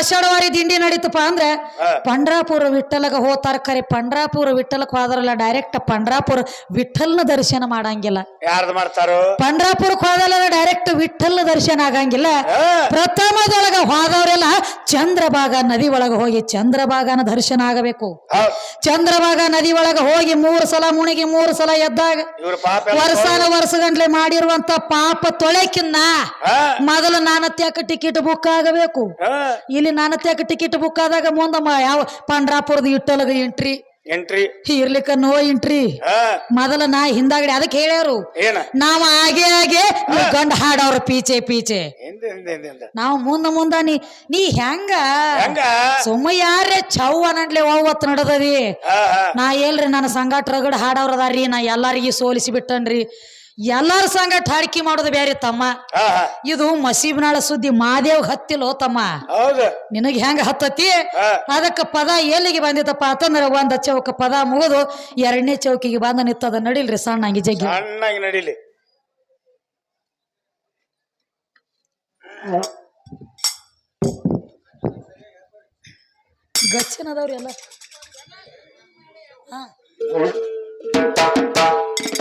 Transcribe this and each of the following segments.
ಆಷಾಢವಾರಿ ದಿಂಡಿ ನಡೀತಪ್ಪ ಅಂದ್ರೆ ಪಂಡ್ರಾಪುರ ವಿಠಲಗ ಹೋತಾರ ತರಕಾರಿ ಪಂಡ್ರಾಪುರ ವಿಠಲಕ್ ಹೋದ್ರಲ್ಲ ಡೈರೆಕ್ಟ್ ಪಂಡ್ರಾಪುರ ವಿಠಲ್ನ ದರ್ಶನ ಮಾಡಂಗಿಲ್ಲ. ಯಾರ್ದು ಮಾಡ್ತಾರೋ? ಪಂಡ್ರಾಪುರಕ್ಕೆ ಹೋದಲ್ಲ ಡೈರೆಕ್ಟ್ ವಿಠಲ್ನ ದರ್ಶನ ಆಗಂಗಿಲ್ಲ. ಪ್ರಥಮದೊಳಗ ಹೋದವರೆಲ್ಲ ಚಂದ್ರಭಾಗ ನದಿ ಒಳಗ ಹೋಗಿ ಚಂದ್ರಭಾಗನ ದರ್ಶನ ಆಗಬೇಕು. ಚಂದ್ರಭಾಗ ನದಿ ಒಳಗ ಹೋಗಿ ಮೂರು ಸಲ ಮುಣಿಗಿ ಮೂರು ಸಲ ಎದ್ದಾಗ ವರ್ಷಾನ ವರ್ಷಗಂಟ್ಲೆ ಮಾಡಿರುವಂತ ಪಾಪ ತೊಳೆಕಿನ್ನ ಮೊದಲ ನಾನತ್ಯಾಕ ಟಿಕೆಟ್ ಬುಕ್ ಆಗಬೇಕು. ಹಾ. ಇಲ್ಲಿ ನಾನತ್ಯಾಕ ಟಿಕೆಟ್ ಬುಕ್ ಆದಾಗ ಮುಂದಮ್ಮ ಯಾವ ಪಂಡ್ರಾಪುರದ ಇಟ್ಟಲಗ ಎಂಟ್ರಿ ಎಂಟ್ರಿ ಇರ್ಲಿಕ್ಕ ನೋ ಎಂಟ್ರಿ ಮೊದಲ ನಾ ಹಿಂದಾಗಡೆ ಅದಕ್ಕೆ ಹೇಳ್ಯಾರು. ನಾವ್ ಹಾಗೆ ಹಾಗೆ ನೀವು ಗಂಡ ಹಾಡವ್ರ ಪೀಚೆ ಪೀಚೆ. ನಾವು ಮುಂದ ಮುಂದ ನೀ ನೀ ಹೆಂಗ? ಸುಮ್ಮ ಯಾರೇ ಚೌ ನಡ್ಲೆ ಒವತ್ತು ನಡೆದದಿ? ನಾ ಏಲ್ರಿ ನನ್ನ ಸಂಗಾಟ ರಗಡ್ ಹಾಡವ್ರ ಅದಾರ್ರಿ ನಾ ಎಲ್ಲಾರಿಗಿ ಸೋಲಿಸಿ ಬಿಟ್ಟನ್ರಿ. ಎಲ್ಲಾರ ಸಂಗ ಠಾಡ್ಕಿ ಮಾಡೋದು ಬೇರೆ ತಮ್ಮ. ಇದು ಮಸೀಬ್ನಾಳ ಸುದ್ದಿ ಮಾದೇವ್ ಹತ್ತಿಲೋ ತಮ್ಮ. ನಿನಗೆ ಹೆಂಗ ಹತ್ತತಿ. ಅದಕ್ಕೆ ಪದ ಎಲ್ಲಿಗೆ ಬಂದಿತ್ತಪ್ಪ? ಅಂತಂದ್ರೆ ಒಂದ ಚೌಕ ಪದ ಮುಗಿದು ಎರಡನೇ ಚೌಕಿಗೆ ಬಂದ ನಿತ್ತದ ನಡಿಲ್ರಿ ಸಣ್ಣಂಗಿ ಜಗ್ಗಿ. ಸಣ್ಣಾಗಿ ನಡೀಲಿ. ಗಚ್ಚಿನದವ್ರಿ ಎಲ್ಲ. ಹಾ.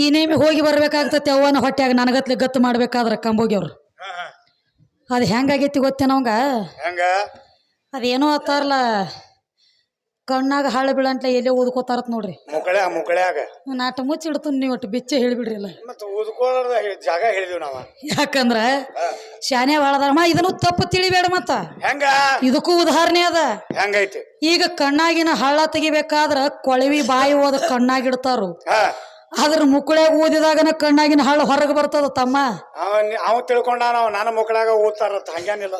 ಈ ನೇಮಿ ಹೋಗಿ ಬರ್ಬೇಕಾಗ್ತತಿ ಅವ್ವನ ಹೊಟ್ಯಾಗ ನನಗತ್ಲೆ ಗತ್ತು ಮಾಡ್ಬೇಕಾದ್ರ ಕಂಬೋಗಿಯವ್ರು ಅದು ಹೆಂಗಾಗೈತಿ ಗೊತ್ತೇನ ಹೆಂಗ? ಅದೇನೋ ಅತ್ತಾರಲ್ಲ ಕಣ್ಣಾಗ ಹಾಳು ಬೀಳಂಟ್ಲೆ ಎಲ್ಲೇ ಓದ್ಕೋತಾರತ್ ನೋಡ್ರಿ. ಮುಕಳೆ ಮುಕಳ್ಯಾಗ ನಾಟ ಮುಚ್ಚಿಡ್ತು ನೀವು ಒಟ್ಟು ಬಿಚ್ಚೆ ಹೇಳಿಬಿಡ್ರಿ ಎಲ್ಲ. ಮತ್ತ ಜಾಗ ಹೇಳಿದೀವಿ ನಾವ. ಯಾಕಂದ್ರ ಶಾನೆ ಬಾಳದಾರಮ್ಮ ಇದನ್ನು ತಪ್ಪು ತಿಳಿಬೇಡ ಮತ್ತ. ಹೆಂಗ? ಇದಕ್ಕೂ ಉದಾಹರಣೆ ಅದ. ಹೆಂಗೈತಿ? ಈಗ ಕಣ್ಣಾಗಿನ ಹಳ್ಳ ತೆಗಿಬೇಕಾದ್ರ ಕೊಳವಿ ಬಾಯಿ ಓದ ಕಣ್ಣಾಗಿಡ್ತಾರು. ಅದ್ರ ಮುಕ್ಕಳೆ ಊದಿದಾಗನ ಕಣ್ಣಾಗಿನ ಹಳ್ಳ ಹೊರಗೆ ಬರ್ತದ ತಮ್ಮ? ಅವ ಅವ ತಿಳ್ಕೊಂಡ ನಾವು ನನ್ನ ಮುಕ್ಕಳಾಗ ಓದ್ತಾರ ಹಂಗೇನಿಲ್ಲ.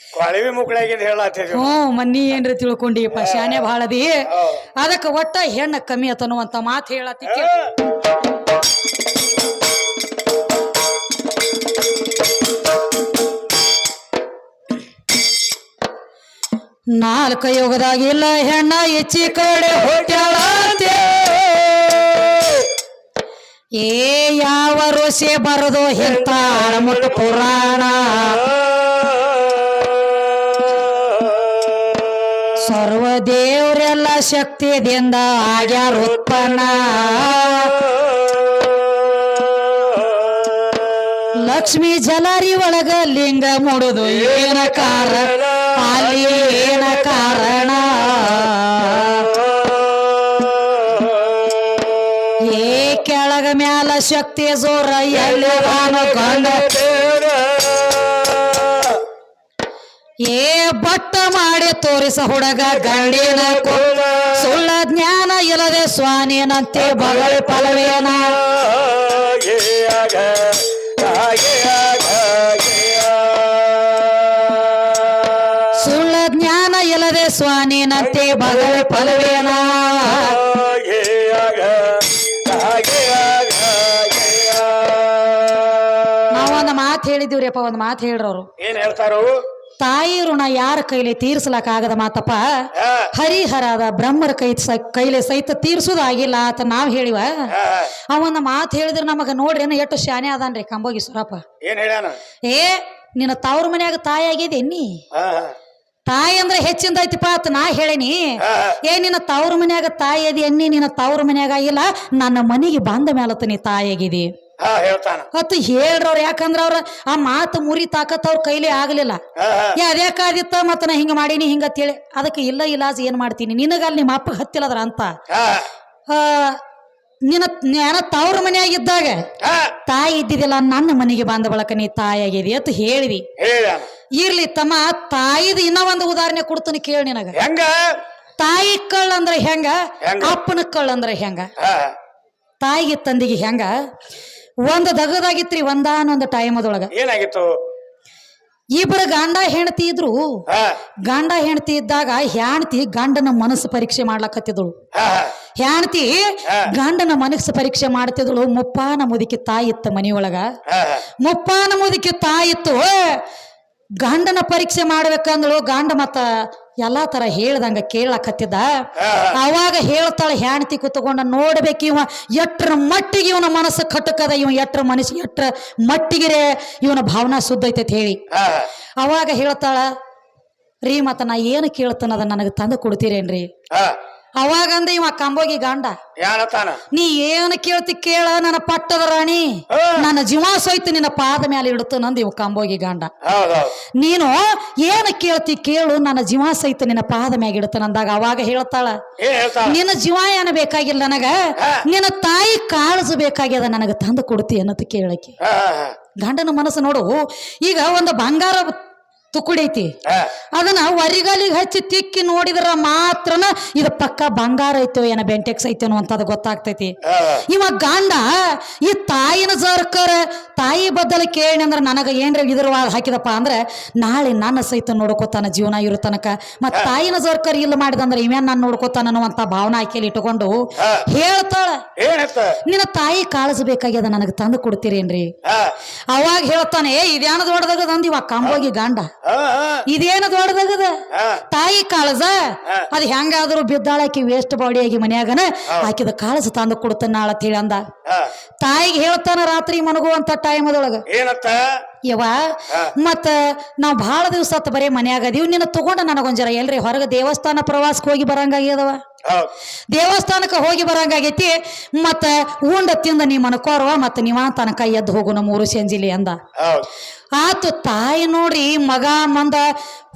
ಕೊಳವಿ ಮುಕ್ಕಳಾಗಿಂದ ಹೇಳತ್ತೀವಿ ಹ್ಞೂ ಮನ್ನಿ ಏನ್ರಿ ತಿಳ್ಕೊಂಡಿ ಶಾನೆ ಭಾಳದಿ ಅದಕ್ಕೆ ಒಟ್ಟ ಹೆಣ್ಣ ಕಮ್ಮಿ ಆತನುವಂತ ಮಾತು ಹೇಳತ್ತಿ ನಾಲ್ಕ ಯೋಗದಾಗಿಲ್ಲ ಹೆಣ್ಣ ಹೆಚ್ಚಿ ಕಡೆ ಹೊಟ್ಯಾಳಂತೆ ಏ ಯಾವ ಋಷಿ ಬರದು ಎಂತ ಮುಟ್ಟು ಪುರಾಣ? ಸರ್ವ ದೇವರೆಲ್ಲ ಶಕ್ತಿದಿಂದ ಆಗ್ಯಾರ ಉತ್ಪನ್ನ. ಲಕ್ಷ್ಮಿ ಜಲಾರಿ ಒಳಗ ಲಿಂಗ ಮುಡುದು ಏನ ಕಾರಣ? ಅಲ್ಲಿ ಏನ ಕಾರಣ? ಮ್ಯಾಲ ಶಕ್ತಿ ಜೋರ ಎಲ್ಲಿ ಏ ಬಟ್ಟ ಮಾಡಿ ತೋರಿಸ ಹುಡುಗ ಗಂಡಿನ ಸುಳ್ಳ ಜ್ಞಾನ ಇಲ್ಲದೆ ಸ್ವಾನಿನಂತೆ ಬಗಳ ಫಲವೇನ ಮಾತು ಹೇಳಿದಿವ್ರಿಯಪ್ಪ ಒಂದು ಮಾತು ಹೇಳ್ರವ್ರು. ಏನ್ ಹೇಳ್ತಾರು ತಾಯಿ ಋಣ ಯಾರ ಕೈಲಿ ತೀರ್ಸ್ಲಕ್ ಆಗದ ಮಾತಪ್ಪ ಹರಿಹರದ ಬ್ರಹ್ಮರ ಕೈ ಕೈಲಿ ಸಹಿತ ತೀರ್ಸುದಾಗಿಲ್ಲ ಅಂತ ನಾವ್ ಹೇಳಿವ? ಅವನ ಮಾತು ಹೇಳಿದ್ರೆ ನಮಗ ನೋಡ್ರಿ ಏನ ಎಷ್ಟು ಶಾನೆ ಅದಾನ್ರಿ ಕಂಬೋಗಿ ಸುರಪ್ಪ. ಏನ್ ಹೇಳ್ಯಾನ? ಏ ನಿನ್ನ ತವ್ರ ಮನ್ಯಾಗ ತಾಯಿ ಆಗಿದೆ ನೀ ತಾಯಿ ಅಂದ್ರೆ ಹೆಚ್ಚಿಂದ ಐತಿಪ್ಪ ಅಂತ ನಾ ಹೇಳೇನಿ. ಏ ನಿನ್ನ ತವ್ರ ಮನ್ಯಾಗ ತಾಯಿ ಅದಿ ಎನ್ನಿ ನಿನ್ನ ತವ್ರ ಮನ್ಯಾಗ ಆಗಿಲ್ಲ ನನ್ನ ಮನೆಗೆ ಬಂದ ಮೇಲತ್ತ ನೀ ತಾಯಿ ಆಗಿದೆ ಹಾ ಹೇಳ್ತಾನ. ಹೊತ್ತು ಹೇಳ್ರವ್ರು ಯಾಕಂದ್ರ ಅವ್ರ ಆ ಮಾತು ಮುರಿ ತಾಕತ್ ಅವ್ರ ಕೈಲಿ ಆಗ್ಲಿಲ್ಲ. ಅದ್ಯಾಕಾದಿತ್ತ ಮತ್ತ ನಾ ಹಿಂಗ ಮಾಡೀನಿ ಹಿಂಗ ಅಂತೇಳಿ ಅದಕ್ಕೆ ಇಲ್ಲ ಇಲಾಜ್ ಏನ್ ಮಾಡ್ತೀನಿ? ನಿನಗ ಅಲ್ಲಿ ನಿಮ್ಮ ಅಪ್ಪ ಹತ್ತಿಲ್ಲದ್ರ ಅಂತ? ನಿನ್ನ ಜ್ಞಾನ ತವ್ರ ಮನೆಯಾಗಿದ್ದಾಗ ತಾಯಿ ಇದ್ದಿದ್ದಿಲ್ಲ ನನ್ನ ಮನೆಗೆ ಬಂದ ಬಳಕ ನೀ ತಾಯಿಯಾಗಿದಿ ಅಂತ ಹೇಳಿದಿ. ಹೇಳ ಇರ್ಲಿ ತಮ್ಮ ತಾಯಿದ ಇನ್ನ ಒಂದು ಉದಾಹರಣೆ ಕೊಡ್ತೀನಿ ಕೇಳಿ ನಿನಗ. ಹೆಂಗ? ತಾಯಿ ಕಳ್ಳ ಅಂದ್ರೆ ಹೆಂಗ? ಅಪ್ಪನ ಕಳ್ಳ ಅಂದ್ರೆ ಹೆಂಗ? ತಾಯಿಗೆ ತಂದಿಗೆ ಹೆಂಗ? ಒಂದು ದಗದಾಗಿತ್ರಿ ಒಂದಾನೊಂದು ಟೈಮ್ ಅದೊಳಗ ಏನಾಗಿತ್ತು? ಇಬ್ಬರು ಗಂಡ ಹೆಂಡತಿ ಇದ್ರು. ಗಂಡ ಹೆಂಡತಿ ಇದ್ದಾಗ ಹೆಂಡತಿ ಗಂಡನ ಮನಸ್ಸು ಪರೀಕ್ಷೆ ಮಾಡ್ಲಕತ್ತಿದಳು. ಹೆಂಡತಿ ಗಂಡನ ಮನಸ್ಸು ಪರೀಕ್ಷೆ ಮಾಡ್ತಿದಳು. ಮುಪ್ಪಾನ ಮುದುಕಿ ತಾಯಿತ್ತ ಮನೆಯೊಳಗ. ಮುಪ್ಪಾನ ಮುದುಕಿ ತಾಯಿತ್ತು ಗಂಡನ ಪರೀಕ್ಷೆ ಮಾಡ್ಬೇಕಂದಳು. ಗಂಡ ಮತ್ತ ಎಲ್ಲಾ ತರ ಹೇಳ್ದಂಗ ಕೇಳಕತ್ತಿದ್ದ. ಅವಾಗ ಹೇಳ್ತಾಳೆ ಹೆಂಡತಿ ಕೂತ್ಕೊಂಡ ನೋಡ್ಬೇಕು ಇವ ಎಟ್ರ ಮಟ್ಟಿಗೆ ಇವನ ಮನಸ್ಸು ಕಟ್ಟಕದ ಇವ ಎಟ್ರ ಮನಸ್ಸು ಎಟ್ರ ಮಟ್ಟಿಗೆ ಇವನ ಭಾವನಾ ಶುದ್ಧ ಐತೆ ಹೇಳಿ. ಅವಾಗ ಹೇಳ್ತಾಳ ರೀ ಮತ್ತ ನಾ ಏನು ಕೇಳ್ತಾನದ ನನಗೆ ತಂದು ಕೊಡ್ತೀರೇನ್ರಿ? ಹಾ ಅವಾಗ ಅಂದ ಇವ ಕಂಬೋಗಿ ಗಂಡ. ನೀ ಏನು ಕೇಳ್ತಿ ಕೇಳ ನನ್ನ ಪಟ್ಟದ ರಾಣಿ. ನನ್ನ ಜೀವ ಸೋಯ್ತು ನಿನ್ನ ಪಾದ ಮೇಲೆ ಇಡುತ್ತ ನಂದು ಇವ ಕಂಬೋಗಿ ಗಂಡ. ನೀನು ಏನು ಕೇಳ್ತಿ ಕೇಳು ನನ್ನ ಜೀವ ಸಹಿತ ನಿನ್ನ ಪಾದ ಮ್ಯಾಗ ಇಡುತ್ತ ನಂದಾಗ ಅವಾಗ ಹೇಳ್ತಾಳ. ನಿನ್ನ ಜೀವ ಏನು ಬೇಕಾಗಿಲ್ಲ ನನಗ? ನಿನ್ನ ತಾಯಿ ಕಾಳಜು ಬೇಕಾಗ್ಯದ ನನಗ ತಂದು ಕೊಡ್ತಿ ಅನ್ನೋದು ಕೇಳಕ್ಕೆ. ಗಂಡನ ಮನಸ್ಸು ನೋಡು ಈಗ ಒಂದು ಬಂಗಾರ ತುಕುಡಿ ಐತಿ ಅದನ್ನ ವರಿಗಾಲಿಗೆ ಹಚ್ಚಿ ತಿಕ್ಕಿ ನೋಡಿದ್ರ ಮಾತ್ರನ ಇದು ಪಕ್ಕ ಬಂಗಾರ ಐತೋ ಏನ ಬೆಂಟೆಕ್ಸ್ ಐತೇನೋ ಅಂತ ಅದು ಗೊತ್ತಾಗ್ತೈತಿ. ಇವ ಗಾಂಡ ಈ ತಾಯಿನ ಜರ್ಕರ ತಾಯಿ ಬದಲು ಕೇಳಿ ಅಂದ್ರೆ ನನಗೆ ಏನ್ರ ಇದ್ರ ಹಾಕಿದಪ್ಪ ಅಂದ್ರೆ ನಾಳೆ ನನ್ನ ಸಹಿತ ನೋಡ್ಕೋತಾನ ಜೀವನ ಇರೋ ತನಕ. ಮತ್ ತಾಯಿನ ಜರ್ಕರ್ ಇಲ್ಲ ಮಾಡಿದಂದ್ರೆ ಇವೇನ್ ನಾನು ನೋಡ್ಕೋತಾನ ಅನ್ನುವಂತ ಭಾವನಾ ಆಕೆಯಲ್ಲಿ ಇಟ್ಕೊಂಡು. ಹೇಳ್ತಾಳ. ನಿನ್ನ ತಾಯಿ ಕಾಳಸಬೇಕಾಗ್ಯದ ನನಗೆ ತಂದು ಕೊಡ್ತೀರೇನ್ರಿ? ಅವಾಗ ಹೇಳ್ತಾನೆ ಏ ಇದ್ಯಾನದ ಹೊಡೆದಾಗ ತಂದಿವ ಕಂಬೋಗಿ ಗಂಡ. ಇದೇನ ದೊಡ್ಡದಾಗದ? ತಾಯಿ ಕಾಳಜ? ಅದು ಬಿದ್ದಾಳ ಬಿದ್ದಾಳಾಕಿ ವೇಸ್ಟ್ ಬಾಡಿ ಆಗಿ ಮನ್ಯಾಗನ ಆಕಿದ ಕಾಳಜ ತಂದು ಕೊಡ್ತಾನ ನಾಳ ಹೇಳಿ ಅಂದ ತಾಯಿಗೆ ಹೇಳ್ತಾನ ರಾತ್ರಿ ಮನಗುವಂತ ಟೈಮ್ ಅದೊಳಗ. ಏನತ್ತ? ಯವ. ಮತ್ತ ನಾವ್ ಬಹಳ ದಿವಸ ಬರೀ ಮನ್ಯಾಗ ಅದೀವ್ ನಿನ್ನ ತಗೊಂಡ ನನಗೊಂಜರ ಎಲ್ರಿ ಹೊರಗೆ ದೇವಸ್ಥಾನ ಪ್ರವಾಸಕ್ಕೆ ಹೋಗಿ ಬರಂಗಾಗ್ಯದವ. ದೇವಸ್ಥಾನಕ್ಕೆ ಹೋಗಿ ಬರಂಗಾಗೈತಿ ಮತ್ತ ಉಂಡ ತಿಂದ ನೀ ಮನ್ಕೋರ್ವ ಮತ್ತ ನೀವ ತನಕ ಎದ್ದು ಹೋಗು ನಮ್ಮ ಊರು ಸಂಜಿಲಿ ಅಂದ. ಆತು ತಾಯಿ ನೋಡ್ರಿ ಮಗ ಮಂದ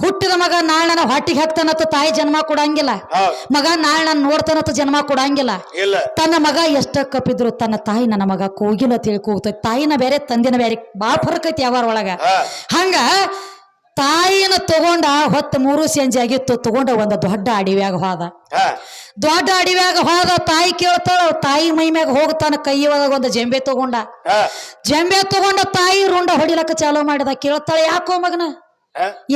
ಹುಟ್ಟಿದ ಮಗ ನಾಳನ ಹೊಟ್ಟಿಗೆ ಹಾಕ್ತಾನತ್ತ ತಾಯಿ ಜನ್ಮ ಕೊಡಂಗಿಲ್ಲ. ಮಗ ನಾಳೆ ನಾನು ನೋಡ್ತಾನತ್ತ ಜನ್ಮ ಕೊಡಂಗಿಲ್ಲ. ತನ್ನ ಮಗ ಎಷ್ಟ ಕಪ್ಪಿದ್ರು ತನ್ನ ತಾಯಿ ನನ್ನ ಮಗ ಕೂಗಿಲ್ಲ ತಿಳ್ಕೋಗ್ತೈತಿ ತಾಯಿನ ಬೇರೆ ತಂದಿನ ಬೇರೆ ಬಾಳ ಫರ್ಕೈತಿ ಐತಿ ಯಾವಾರ ಒಳಗ ಹಂಗ ತಾಯಿನ ತಗೊಂಡ ಹೊತ್ತು ಮೂರು ಸಂಜೆ ಆಗಿತ್ತು ತಗೊಂಡ ಒಂದು ದೊಡ್ಡ ಅಡಿವ್ಯಾಗ ಹೋದ. ದೊಡ್ಡ ಅಡಿವ್ಯಾಗ ಹೋದ ತಾಯಿ ಕೇಳ್ತಾಳ ತಾಯಿ ಮೈ ಮ್ಯಾಗ ಹೋಗ್ತಾನ ಕೈ ಒಳಗ ಒಂದು ಜಂಬೆ ತಗೊಂಡ. ಜಂಬೆ ತಗೊಂಡ ತಾಯಿ ರುಂಡ ಹೊಡಿಲಕ್ಕ ಚಾಲೂ ಮಾಡಿದ ಕೇಳ್ತಾಳ ಯಾಕೋ ಮಗನ?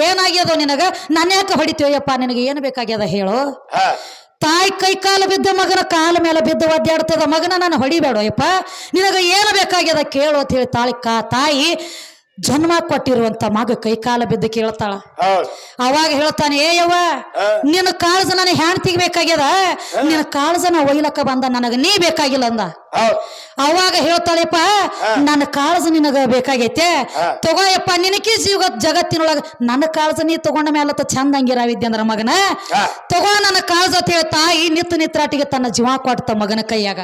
ಏನಾಗ್ಯದ ನಿನಗ? ನಾನು ಯಾಕೆ ಹೊಡಿತೀವಯ್ಯಪ್ಪ ನಿನಗೆ ಏನು ಬೇಕಾಗ್ಯದ ಹೇಳು. ತಾಯಿ ಕೈ ಕಾಲು ಬಿದ್ದ ಮಗನ ಕಾಲ ಮೇಲೆ ಬಿದ್ದು ಒದ್ದಾಡ್ತದ ಮಗನ ನಾನು ಹೊಡಿಬೇಡೋಯಪ್ಪ ನಿನಗ ಏನು ಬೇಕಾಗ್ಯದ ಕೇಳು ಅಂತ ಹೇಳಿ ತಾಳಿ ಕಾ ತಾಯಿ ಜನ್ಮ ಕೊಟ್ಟಿರುವಂತ ಮಗ ಕೈಕಾಲ ಬಿದ್ದು ಕೇಳ್ತಾಳ. ಅವಾಗ ಹೇಳ್ತಾನೆ ಏ ಯವ್ವ ನಿನ್ನ ಕಾಳಜ ನನಗೆ ಹೆಣ್ತಿಗೆ ಬೇಕಾಗ್ಯದ? ನಿನ್ನ ಕಾಳಜನ ಒಯ್ಲಕ್ಕ ಬಂದ ನನಗ ನೀ ಬೇಕಾಗಿಲ್ಲ ಅಂದ. ಅವಾಗ ಹೇಳ್ತಾಳೆಪ್ಪ ನನ್ನ ಕಾಳಜ ನಿನಗ ಬೇಕಾಗೈತೆ. ತಗೋಯಪ್ಪ ನಿನಕಿ ಜೀವ ಜಗತ್ತಿನೊಳಗ ನನ್ನ ಕಾಳಜ ನೀ ತಗೊಂಡ ಮೇಲೆ ಚಂದ ಹಂಗಿರಾವಿದ್ದೆ ಅಂದ್ರ ಮಗನ? ತಗೋ ನನ್ನ ಕಾಳಜ ಅಂತ ಹೇಳಿ ತಾಯಿ ನಿತ್ತು ನಿತ್ರಾಟಿಗೆ ತನ್ನ ಜೀವ ಕೊಟ್ಟ ಮಗನ ಕೈಯಾಗ.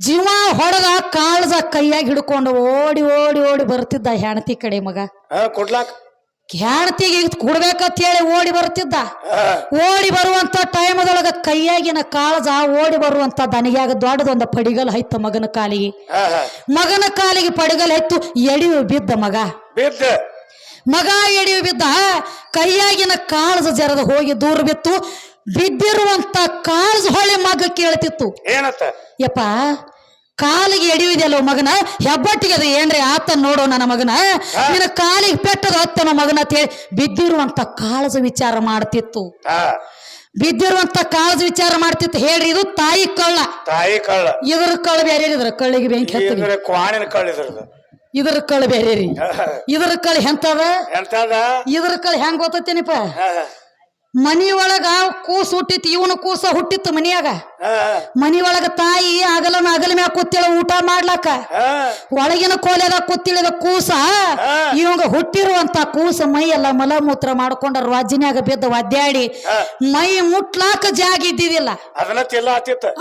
ಜೀವ ಹೊಡೆದ ಕಾಳದ ಕೈಯಾಗ ಹಿಡ್ಕೊಂಡು ಓಡಿ ಓಡಿ ಓಡಿ ಬರ್ತಿದ್ದ ಹೆಣತಿ ಕಡೆ ಮಗ. ಕೊಡ್ಲಾಕ್. ಹೆಣತಿಗೆ ಕೊಡ್ಬೇಕಂತ ಹೇಳಿ ಓಡಿ ಬರ್ತಿದ್ದ. ಓಡಿ ಬರುವಂತ ಟೈಮದೊಳಗ ಕೈಯಾಗಿನ ಕಾಳಜ ಓಡಿ ಬರುವಂತ ದನಿಗ್ಯಾಗ ದೊಡ್ಡದೊಂದು ಪಡಿಗಲ್ ಹೈತ ಮಗನ ಕಾಲಿಗೆ. ಮಗನ ಕಾಲಿಗೆ ಪಡಿಗಲ್ ಹೈತು ಎಡಿ ಬಿದ್ದ ಮಗ. ಬಿದ್ದ. ಮಗ ಎಡಿ ಬಿದ್ದ ಕೈಯಾಗಿನ ಕಾಳಜ ಜರದ ಹೋಗಿ ದೂರ ಬಿತ್ತು. ಬಿದ್ದಿರುವಂತ ಕಾಳಜ ಹೊಳೆ ಮಗ ಕೇಳ್ತಿತ್ತು. ಏನತ್ತ? ಯಪ್ಪ ಕಾಲಿಗೆ ಎಡಿಯುವುದಲ್ಲ ಮಗನ? ಹೆಬ್ಬಟ್ಟಿಗೆ ಅದು ಏನ್ರಿ? ಆತ ನೋಡೋ ನನ್ನ ಮಗನ. ನಿನ್ನ ಕಾಲಿಗೆ ಪೆಟ್ಟದ ಹತ್ತನ ಮಗನ ಅಂತ ಹೇಳಿ ಬಿದ್ದಿರುವಂತ ಕಾಳಜ ವಿಚಾರ ಮಾಡ್ತಿತ್ತು. ಬಿದ್ದಿರುವಂತ ಕಾಳಜ ವಿಚಾರ ಮಾಡ್ತಿತ್ತು. ಹೇಳ್ರಿ ಇದು ತಾಯಿ ಕಳ್ಳ. ತಾಯಿ ಕಳ್ಳ. ಇದ್ರ ಕಳ್ಳ ಬೇರೆ ಇದ್ರ ಕಳ್ಳಿಗೆ ಬೆಂಕಿ ಇದ್ರೆ ಕ್ವಾಣಿನ ಕಳ್ಳ ಇದ್ರದ್ದು ಇದ್ರ ಕಳ್ಳ ಬೇರೆ ರೀ. ಇದ್ರ ಕಳ್ಳ ಹೆಂತದ ಇದ್ರ ಕಳ್ಳ ಹೆಂಗ್ ಗೊತ್ತೇನಿಪ್ಪ ಮನಿಯೊಳಗ ಕೂಸ್ ಹುಟ್ಟಿತ್ತು ಇವನು ಕೂಸ ಹುಟ್ಟಿತ್ತು ಮನಿಯಾಗ. ಹಾ. ಮನಿ ಒಳಗ ತಾಯಿ ಅಗಲ ಅಗಲ ಮ್ಯಾಗ ಕೂತಿಳ ಊಟ ಮಾಡ್ಲಾಕ ಹಾ. ಒಳಗಿನ ಕೋಲೆದ ಕೂತಿಳಿದ ಕೂಸ. ಇವಂಗ ಹುಟ್ಟಿರುವಂತ ಕೂಸ ಮೈ ಎಲ್ಲ ಮಲಮೂತ್ರ ಮಾಡ್ಕೊಂಡ ರಾಜಿನ್ಯಾಗ ಬಿದ್ದ ಒದ್ದಾಡಿ ಮೈ ಮುಟ್ಲಾಕ ಜಾಗ ಇದ್ದಿದಿಲ್ಲ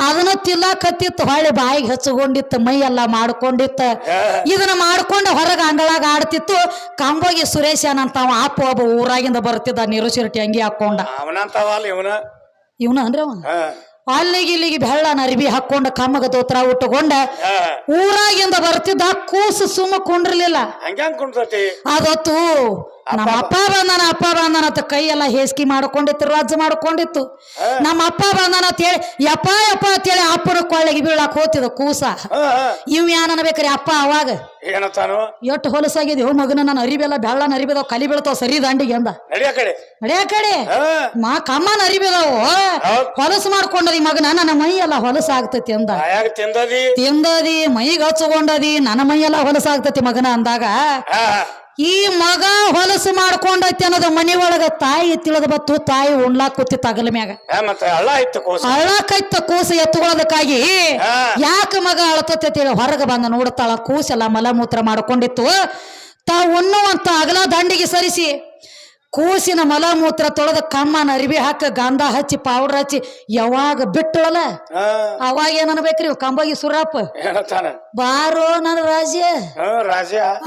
ಅದನ್ನ ತಿಲ್ಲಾಕ ಹತ್ತಿತ್ತು ಹೊಳ್ಳಿ ಬಾಯಿಗೆ ಹಚ್ಚಗೊಂಡಿತ್ತು ಮೈ ಎಲ್ಲ ಮಾಡ್ಕೊಂಡಿತ್ತ. ಇದನ್ನ ಮಾಡ್ಕೊಂಡ ಹೊರಗ ಅಂಗಳಾಗ ಆಡ್ತಿತ್ತು. ಕಂಬೋಗಿ ಸುರೇಶ್ ಅವ ಅಪ್ಪ ಒಬ್ಬ ಊರಾಗಿಂದ ಬರ್ತಿದ್ದ ನೀರು ಶಿರಟಿ ಅಂಗಿ ಹಾಕೊಂಡ. ಇವನ. ಅಂದ್ರೆ ಅಲ್ಲಿಗೆ ಇಲ್ಲಿಗೆ ಬೆಳ್ಳನ ಅರಿಬಿ ಹಾಕೊಂಡ ಕಮ್ಮಗ ತೋತ್ರ ಉಟ್ಟುಕೊಂಡ ಊರಾಗಿಂದ ಬರ್ತಿದ್ದ ಕೂಸು ಸುಮ್ಮ ಕುಂಡ್ರಲಿಲ್ಲ. ಹಂಗ್ಯಾಂಗ್ ಅದೊತ್ತು ನಮ್ಮ ಅಪ್ಪ. ಬಂದನ ಅಪ್ಪ ಬಂದನ ಅಂತ ಕೈ ಎಲ್ಲ ಹೇಸ್ಕಿ ಮಾಡ್ಕೊಂಡಿತ್ತು ರಾಜ್ಯ ಮಾಡ್ಕೊಂಡಿತ್ತು. ನಮ್ಮ ಅಪ್ಪ ಬಂದನ ಅಂತೇಳಿ ಯಪ್ಪ ಯಪ್ಪ ಅಂತೇಳಿ ಅಪ್ಪನ ಕೊಳ್ಳಿಗೆ ಬೀಳಾಕ್ ಹೋತಿದ ಕೂಸ. ಇವ್ ಯಾನ್ ಅನ್ಬೇಕ್ರಿ ಅಪ್ಪ ಅವಾಗ? ಏನಂತಾನು ಎಷ್ಟು ಹೊಲಸಾಗಿದೆ? ಹೋ ಮಗನ ನಾನು ಅರಿಬೆಲ್ಲ ಬೆಳ್ಳನ ಅರಿಬಿದಾವ್ ಕಲಿ ಬೀಳ್ತಾವ ಸರಿ ದಾಂಡಿಗೆ ಅಂದ. ಕಡೆ. ನಡಿಯ ಕಡೆ? ಮಾ ಕಮ್ಮನ ಅರಿಬಿದಾವು ಹೊಲಸ ಮಾಡ್ಕೊಂಡದಿ ಮಗನ ನನ್ನ ಮೈ ಎಲ್ಲ ಹೊಲಸಾಗ್ತತಿ ಅಂದ. ಆಯಾಗ ತಿಂದದಿ? ತಿಂದದಿ ಮೈಗೆ ಹಚ್ಕೊಂಡದಿ ನನ್ನ ಮೈಯೆಲ್ಲ ಹೊಲಸಾಗ್ತತಿ ಮಗನ ಅಂದಾಗ. ಈ ಮಗ ಹೊಲಸು ಮಾಡ್ಕೊಂಡೈತಿ ಅನ್ನೋದು ಮನಿ ಒಳಗ ತಾಯಿ ತಿಳಿದ ಬತ್ತು ತಾಯಿ ಉಣ್ಲಾಕ್ ಕೂತಿ ತಗಲ ಮ್ಯಾಗ. ಇತ್ತು ಕೋಸ. ಎತ್ತುಕೊಳ್ಳೋದಕ್ಕಾಗಿ ಯಾಕೆ ಮಗ ಅಳತತ್ತೆ ಅಂತೇಳಿ ಹೊರಗೆ ಬಂದ ನೋಡ್ತಾಳ ಕೂಸೆಲ್ಲ ಮಲಮೂತ್ರ ಮಾಡ್ಕೊಂಡಿತ್ತು. ತಾ ಉಣ್ಣುವಂತ ಅಗಲ ದಂಡಿಗೆ ಸರಿಸಿ ಕೂಸಿನ ಮಲಮೂತ್ರ ತೊಳೆದ ಕಮ್ಮನ ಅರಿವಿ ಹಾಕ ಗಾಂಧ ಹಚ್ಚಿ ಪೌಡರ್ ಹಚ್ಚಿ ಯಾವಾಗ ಬಿಟ್ಟಳಲ್ಲ? ಅವಾಗ ಏನ್ ಅನ್ಬೇಕ್ರಿ ಕಂಬಗಿ ಸುರಪ್ಪ ಬಾರೋ ನನ್ನ ರಾಜ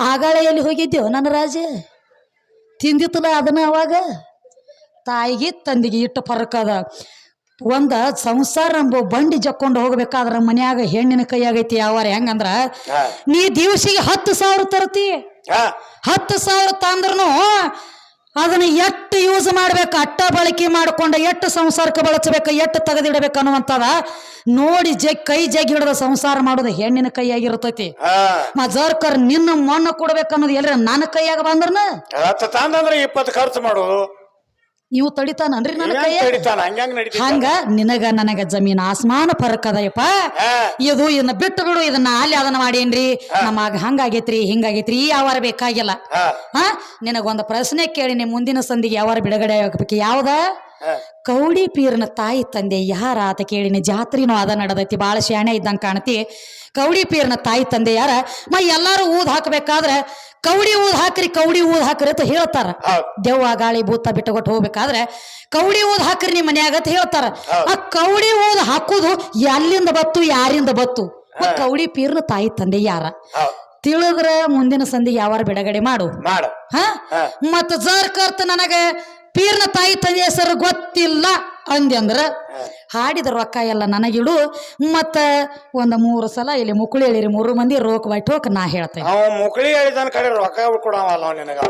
ಆಗಳ ಎಲ್ಲಿ ಹೋಗಿದ್ದೇವು ನನ್ನ ರಾಜ ತಿಂದಿತ್ತಲ್ಲ ಅದನ್ನ ಅವಾಗ? ತಾಯಿಗೆ ತಂದಿಗೆ ಇಟ್ಟು ಫರಕ್ ಅದ. ಒಂದ ಸಂಸಾರ ಎಂಬ ಬಂಡಿ ಜಕ್ಕೊಂಡು ಹೋಗ್ಬೇಕಾದ್ರ ಮನ್ಯಾಗ ಹೆಣ್ಣಿನ ಕೈಯಾಗೈತಿ ಯಾವಾರ ಹೆಂಗಂದ್ರ? ನೀ ದಿವಸಿಗೆ ಹತ್ತು ಸಾವಿರ ತರ್ತಿ. ಹತ್ತು ಸಾವಿರ ತಂದ್ರೂ ಅದನ್ನ ಎಷ್ಟು ಯೂಸ್ ಮಾಡ್ಬೇಕು ಅಟ್ಟ ಬಳಕೆ ಮಾಡಿಕೊಂಡು ಎಷ್ಟು ಸಂಸಾರಕ್ಕೆ ಬಳಸಬೇಕು ಎಷ್ಟು ತೆಗೆದಿಡಬೇಕು ಅನ್ನುವಂಥದ ನೋಡಿ ಜಗ್ ಕೈ ಜಗ್ ಹಿಡಿದ ಸಂಸಾರ ಮಾಡೋದು ಹೆಣ್ಣಿನ ಕೈಯಾಗಿರ್ತೈತಿ. ಜರ್ಕರ್ ನಿನ್ನ ಮಣ್ಣು ಕೊಡ್ಬೇಕು ಅನ್ನೋದು ಎಲ್ಲರ ನನ್ನ ಕೈಯಾಗ ತಂದಂದ್ರೆ ಇಪ್ಪತ್ತು ಖರ್ಚು ಮಾಡೋದು. ಇವು ತಡಿತಾನನ್ರಿ ನನ್ನ ನಡೀತಿ ಹಂಗ? ನಿನಗ ನನಗ ಜಮೀನ್ ಆಸ್ಮಾನ ಫರಕ್ ಅದಯಪ್ಪ ಇದು ಇದನ್ನ ಬಿಟ್ಟು ಬಿಡು ಇದನ್ನ ಅಲ್ಲಿ ಅದನ್ನ ಮಾಡೇನ್ರಿ? ನಮಗ ಹಂಗಾಗೈತ್ರಿ ಹಿಂಗಾಗೈತ್ರಿ ಈ ಯಾವಾರ ಬೇಕಾಗಿಲ್ಲ. ಹಾ. ನಿನಗ ನಿನಗೊಂದು ಪ್ರಶ್ನೆ ಕೇಳಿ ನಿಮ್ ಮುಂದಿನ ಸಂದಿಗೆ ಯಾವಾರ ಬಿಡುಗಡೆ ಆಗಬೇಕು? ಯಾವ್ದ? ಕೌಡಿ ಪೀರ್ನ ತಾಯಿ ತಂದೆ ಯಾರ ಆತ ಕೇಳಿನಿ ಜಾತ್ರಿನೂ ಅದ ನಡದೈತಿ ಬಹಳ ಶಾಣೆ ಇದ್ದಂಗೆ ಕಾಣತಿ. ಕೌಡಿ ಪೀರ್ನ ತಾಯಿ ತಂದೆ ಯಾರ? ಮ ಎಲ್ಲಾರು ಊದ್ ಹಾಕ್ಬೇಕಾದ್ರೆ ಕೌಡಿ ಊದ್ ಹಾಕ್ರಿ ಕೌಡಿ ಊದ್ ಹಾಕ್ರಿ ಅಂತ ಹೇಳ್ತಾರ. ದೆವ್ವ ಗಾಳಿ ಭೂತ ಬಿಟ್ಟುಕೊಟ್ಟು ಹೋಗ್ಬೇಕಾದ್ರೆ ಕೌಡಿ ಊದ್ ಹಾಕ್ರಿ ನಿಮ್ಮ ಮನ್ಯಾಗ ಅಂತ ಹೇಳ್ತಾರ. ಆ ಕೌಡಿ ಊದ್ ಹಾಕುದು ಎಲ್ಲಿಂದ ಬತ್ತು ಯಾರಿಂದ ಬತ್ತು? ಕೌಡಿ ಪೀರ್ನ ತಾಯಿ ತಂದೆ ಯಾರ? ತಿಳಿದ್ರ ಮುಂದಿನ ಸಂಧಿ ಯಾವಾರ ಬಿಡುಗಡೆ ಮಾಡು. ಮತ್ತ ಜರ್ ಕರ್ತ ನನಗೆ ಪೀರ್ನ ತಾಯಿ ತಂದೆ ಹೆಸರು ಗೊತ್ತಿಲ್ಲ. ಅಂದೆ ಅಂದ್ರೆ ಹಾಡಿದ ರೊಕ್ಕ ಎಲ್ಲ ನನಗಿಡು. ಮತ್ತ ಒಂದ್ ಮೂರು ಸಲ ಇಲ್ಲಿ ಮುಕುಳಿ ಹೇಳಿರಿ ಮೂರು ಮಂದಿ ರೋಕ್ ಬೈಟ್ ಹೋಗ್ ನಾ ಹೇಳ್ತೇನೆ. ಮುಕುಳಿ ಹೇಳಿದ ಕಡೆ ರೊಕ್ಕ ಕೊಡವಲ್ಲ ನಿನಗ.